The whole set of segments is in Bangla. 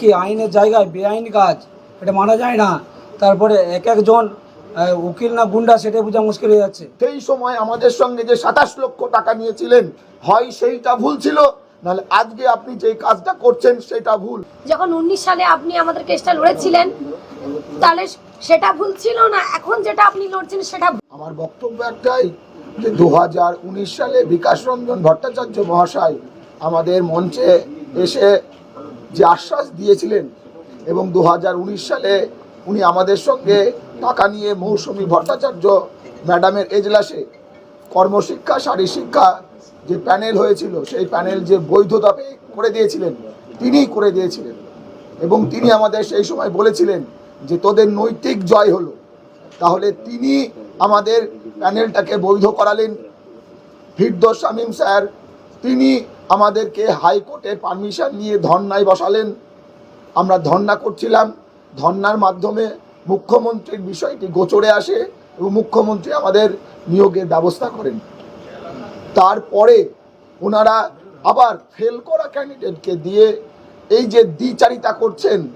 কি আইনের জায়গায় বেআইনি কাজ? এটা মানা যায় না। তারপরে এক একজন উকিল না গুন্ডা সেটাই বোঝা মুশকিল হয়ে যাচ্ছে। সেই সময় আমাদের সঙ্গে যে সাতাশ লক্ষ টাকা নিয়েছিলেন হয় সেইটা ভুল ছিল? নাহলে আজকে আপনি যে কাজটা করছেন সেটা ভুল। যখন উনিশ সালে আপনি আমাদের কেসটা লড়েছিলেন তাহলে সেটা ভুল ছিল না? এখন যেটা আপনি লড়ছেন সেটা আমার বক্তব্য একটাই যে দু হাজার উনিশ সালে বিকাশ রঞ্জন ভট্টাচার্য মহাশয় আমাদের মঞ্চে এসে যে আশ্বাস দিয়েছিলেন এবং দু হাজার উনিশ সালে উনি আমাদের সঙ্গে টাকা নিয়ে মৌসুমী ভট্টাচার্য ম্যাডামের এজলাসে কর্মশিক্ষা শারীর শিক্ষা যে প্যানেল হয়েছিল, সেই প্যানেল যে বৈধতা করে দিয়েছিলেন, তিনিই করে দিয়েছিলেন। এবং তিনি আমাদের সেই সময় বলেছিলেন যে তোদের নৈতিক জয় হলো। তাহলে তিনি আমাদের প্যানেলটাকে বৈধ করালেন। ফিরদোস শামীম স্যার, তিনি আমাদেরকে হাইকোর্টের পারমিশন নিয়ে ধর্নায় বসালেন। আমরা ধর্না করছিলাম। ধর্নার মাধ্যমে মুখ্যমন্ত্রীর বিষয়টি গোচরে আসে এবং মুখ্যমন্ত্রী আমাদের নিয়োগের ব্যবস্থা করেন। তারপরে ওনারা আবার ফেল করা ক্যান্ডিডেটকে দিয়ে এই যে দ্বিচারিতা করছেন,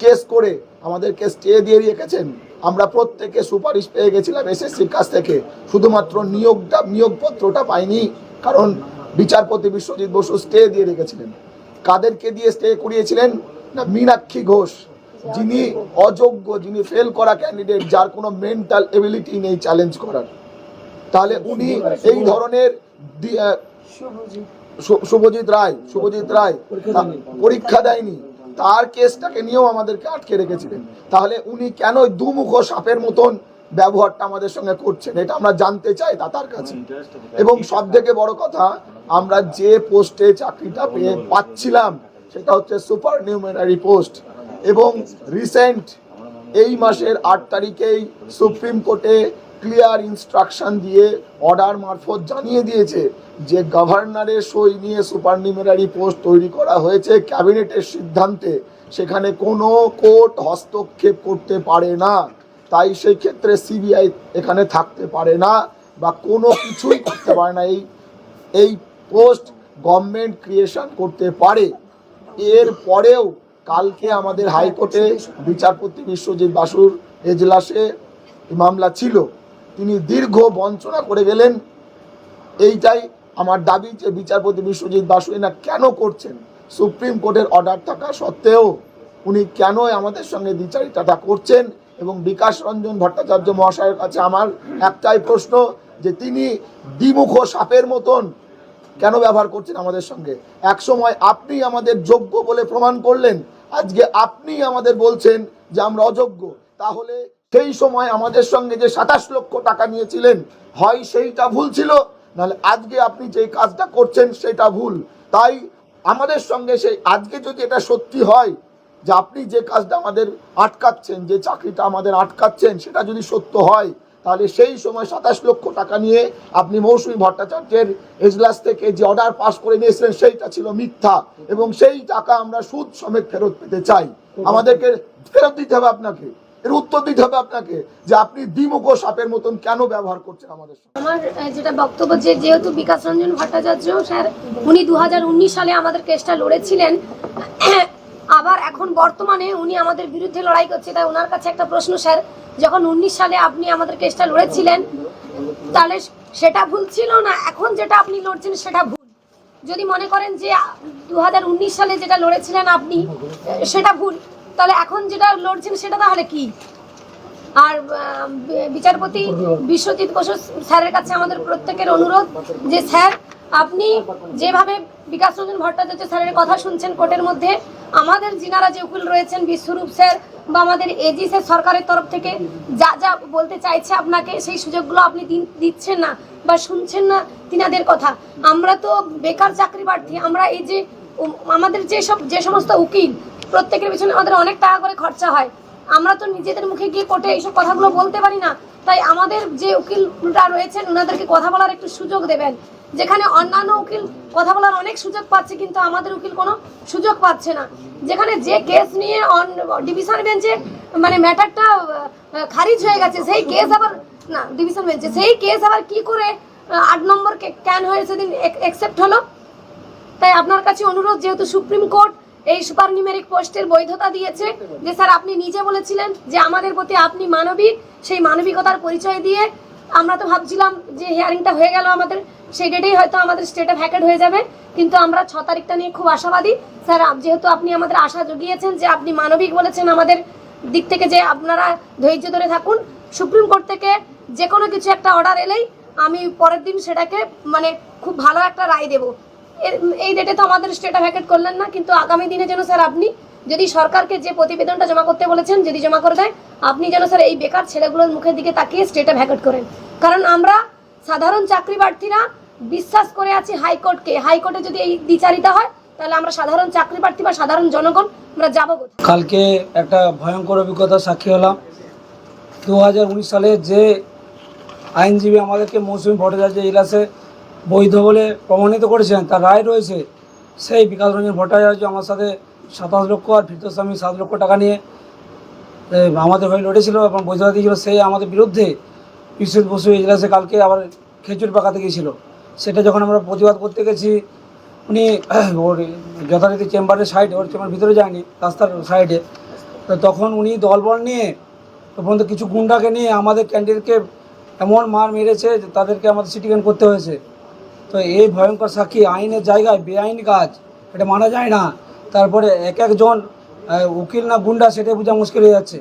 কেস করে আমাদেরকে স্টে দিয়ে রেখেছেন। আমরা প্রত্যেকে সুপারিশ পেয়ে গেছিলাম এসএসসির কাছ থেকে। শুধুমাত্র নিয়োগটা, নিয়োগপত্রটা পাইনি, কারণ বিচারপতি বিশ্বজিৎ বসু স্টে দিয়ে রেখেছিলেন। কাদেরকে দিয়ে স্টে করিয়েছিলেন? না মীনাক্ষী ঘোষ যিনি অযোগ্য যিনি ফেল করা ক্যান্ডিডেট যার কোনো মেন্টাল এবিলিটি নেই চ্যালেঞ্জ করার। তাহলে উনি এই ধরনের শুভজিৎ। রায় শুভজিৎ রায় পরীক্ষা দেয়নি। তার কেসটাকে নিয়েও আমাদেরকে আটকে রেখেছিলেন। তাহলে উনি কেন দুমুখ সাপের মতন ব্যবহারটা আমাদের সঙ্গে করছেন, এটা আমরা জানতে চাই দাতার কাছে। এবং সব থেকে বড় কথা, আমরা যে পোস্টে চাকরিটা পেয়ে পাচ্ছিলাম, সেটা হচ্ছে সুপার নিউমেনারি পোস্ট। এবং রিসেন্ট এই মাসের আট তারিখেই সুপ্রিম কোর্টে ক্লিয়ার ইনস্ট্রাকশন দিয়ে অর্ডার মারফত জানিয়ে দিয়েছে যে গভর্নরের সই নিয়ে সুপারনিউমারি পোস্ট তৈরি করা হয়েছে ক্যাবিনেটের সিদ্ধান্তে। সেখানে কোনো কোর্ট হস্তক্ষেপ করতে পারে না। তাই সেই ক্ষেত্রে সিবিআই এখানে থাকতে পারে না বা কোনো কিছুই করতে পারে না। এই এই পোস্ট গভর্নমেন্ট ক্রিয়েশন করতে পারে। এর পরেও কালকে আমাদের হাইকোর্টে বিচারপতি বিশ্বজিৎ বাসুর এজলাসে মামলা ছিল। তিনি দীর্ঘ বঞ্চনা করে গেলেন। এইটাই আমার দাবি যে বিচারপতি বিশ্বজিৎ বাসু না কেন করছেন? সুপ্রিম কোর্টের অর্ডার থাকা সত্ত্বেও উনি কেন আমাদের সঙ্গে দ্বিচারিতাটা করছেন? এবং বিকাশ রঞ্জন ভট্টাচার্য মহাশয়ের কাছে আমার একটাই প্রশ্ন যে তিনি দ্বিমুখ সাপের মতন কেন ব্যবহার করছেন আমাদের সঙ্গে? এক সময় আপনি আমাদের যোগ্য বলে প্রমাণ করলেন, আজকে আপনি আমাদের বলছেন যে আমরা অযোগ্য। তাহলে সেই সময় আমাদের সঙ্গে যে সাতাশ লক্ষ টাকা নিয়েছিলেন, হয় সেইটা ভুল ছিল? নাহলে আজকে আপনি যে কাজটা করছেন, সেটা ভুল। তাই আমাদের সঙ্গে সেই, আজকে যদি এটা সত্যি হয় যে আপনি যে কাজটা আমাদের আটকাচ্ছেন, যে চাকরিটা আমাদের আটকাচ্ছেন, সেটা যদি সত্য হয়, তাহলে সেই সময় সাতাশ লক্ষ টাকা নিয়ে আপনি মৌসুমী ভট্টাচার্যের এজলাস থেকে যে অর্ডার পাস করে নিয়েছিলেন, সেইটা ছিল মিথ্যা এবং সেই টাকা আমরা সুদ সমেত ফেরত পেতে চাই। আমাদেরকে ফেরত দিতে হবে আপনাকে। এর উত্তর দিতে হবে আপনাকে যে আপনি দ্বিমুখ সাপের মতন কেন ব্যবহার করছেন আমাদের আমার যেটা বক্তব্য যে যেহেতু বিকাশ রঞ্জন ভট্টাচার্য স্যার, উনি দু হাজার উনিশ সালে আমাদের কেসটা লড়েছিলেন এখন বর্তমানে উনি আমাদের বিরুদ্ধে লড়াই করছে, তাই ওনার কাছে একটা প্রশ্ন, স্যার, যখন উনিশ সালে আপনি আমাদের কেসটা লড়েছিলেন, তাহলে সেটা ভুল ছিল না? এখন যেটা আপনি লড়ছেন, সেটা ভুল। যদি মনে করেন যে দু হাজার উনিশ সালে যেটা লড়েছিলেন আপনি, সেটা ভুল, তাহলে এখন যেটা লড়ছেন, সেটা তাহলে কি? আর বিচারপতি বিশ্বজিৎ বসু স্যারের কাছে আমাদের প্রত্যেকের অনুরোধ যে, স্যার আপনি যেভাবে বিকাশ রঞ্জন ভট্টাচার্য স্যারের কথা শুনছেন কোর্টের মধ্যে, আমাদের যিনারা যে উকিল রয়েছেন বিশ্বরূপ স্যার বা আমাদের এজি স্যার সরকারের তরফ থেকে যা যা বলতে চাইছে আপনাকে, সেই সুযোগগুলো আপনি দিচ্ছেন না বা শুনছেন না তিনাদের কথা। আমরা তো বেকার চাকরি প্রার্থী, আমরা এই যে আমাদের যে সব, যে সমস্ত উকিল, প্রত্যেকের পিছনে আমাদের অনেক টাকা করে খরচা হয়। আমরা তো নিজেদের মুখে গিয়ে কোর্টে এইসব কথাগুলো বলতে পারি না। তাই আমাদের যে উকিলরা রয়েছেন ওনাদেরকে কথা বলার একটু সুযোগ দেবেন। যেখানে অন্যান্য উকিল কথা বলার অনেক সুযোগ পাচ্ছে, কিন্তু আমাদের উকিল কোনো সুযোগ পাচ্ছে না। যেখানে যে কেস নিয়ে অন ডিভিশন বেঞ্চে মানে ম্যাটারটা খারিজ হয়ে গেছে, সেই কেস আবার, না ডিভিশন বেঞ্চে সেই কেস আবার কি করে আট নম্বর ক্যান হয়ে সেদিন একসেপ্ট হলো? তাই আপনার কাছে অনুরোধ, যেহেতু সুপ্রিম কোর্ট এই সুপার নিউমেরিক পোস্টের বৈধতা দিয়েছে, যে স্যার আপনি নিজে বলেছিলেন যে আমাদের প্রতি আপনি মানবিক, সেই মানবিকতার পরিচয় দিয়ে আমরা তো ভাবছিলাম যে হিয়ারিংটা হয়ে গেল আমাদের সেই ডেটেই হয়তো আমাদের স্টেটে ভ্যাকেট হয়ে যাবে। কিন্তু আমরা ছ তারিখটা নিয়ে খুব আশাবাদী। স্যার যেহেতু আপনি আমাদের আশা জুগিয়েছেন যে আপনি মানবিক বলেছেন আমাদের দিক থেকে যে আপনারা ধৈর্য ধরে থাকুন, সুপ্রিম কোর্ট থেকে যে কোনো কিছু একটা অর্ডার এলেই আমি পরের দিন সেটাকে মানে খুব ভালো একটা রায় দেবো। এই ডেটে তো আমাদের স্টেটা ভ্যাকেট করলেন না, কিন্তু আগামী দিনে যেন স্যার আপনি যদি সরকারকে যে প্রতিবেদনটা জমা করতে বলেছেন, যদি জমা করে দেয়, আপনি যেন স্যার এই বেকার ছেলেগুলোর মুখের দিকে তাকিয়ে স্টেটা ভ্যাকেট করেন। কারণ আমরা সাধারণ চাকরি প্রার্থীরা বিশ্বাস করে আছি হাইকোর্টকে। হাইকোর্টে যদি এই বিচারিতা হয়, তাহলে আমরা সাধারণ চাকরি প্রার্থী বা সাধারণ জনগণ আমরা যাব কালকে একটা ভয়ঙ্কর অভিজ্ঞতার সাক্ষী হলাম। দু হাজার উনিশ সালে যে আইনজীবী আমাদেরকে মৌসুমী ভট্টাচার্য ইলাসে বৈধ বলে প্রমাণিত করেছেন, তার রায় রয়েছে, সেই বিকাশ রঞ্জন ভট্টাচার্য আমার সাথে সাতাশ লক্ষ আর ফিরতস্বামী সাত লক্ষ টাকা নিয়ে আমাদের হয়ে লড়েছিল এবং বৈধতা দিয়েছিল। সেই আমাদের বিরুদ্ধে বিশ্বজিৎ বসু ইজলাসে কালকে আবার খেজুর পাকাতে গিয়েছিল। সেটা যখন আমরা প্রতিবাদ করতে গেছি, উনি ওর যথারীতি চেম্বারের সাইডে ওর চেম্বার ভিতরে যায়নি, রাস্তার সাইডে তো তখন উনি দলবল নিয়ে পর্যন্ত কিছু গুন্ডাকে নিয়ে আমাদের ক্যান্ডিডেটকে এমন মার মেরেছে যে তাদেরকে আমাদের সিটিকেন করতে হয়েছে। তো এই ভয়ঙ্কর সাক্ষী আইনের জায়গায় বেআইন কাজ, এটা মানা যায় না। তারপরে এক একজন উকিল না গুন্ডা, সেটাই বোঝা মুশকিল হয়ে যাচ্ছে।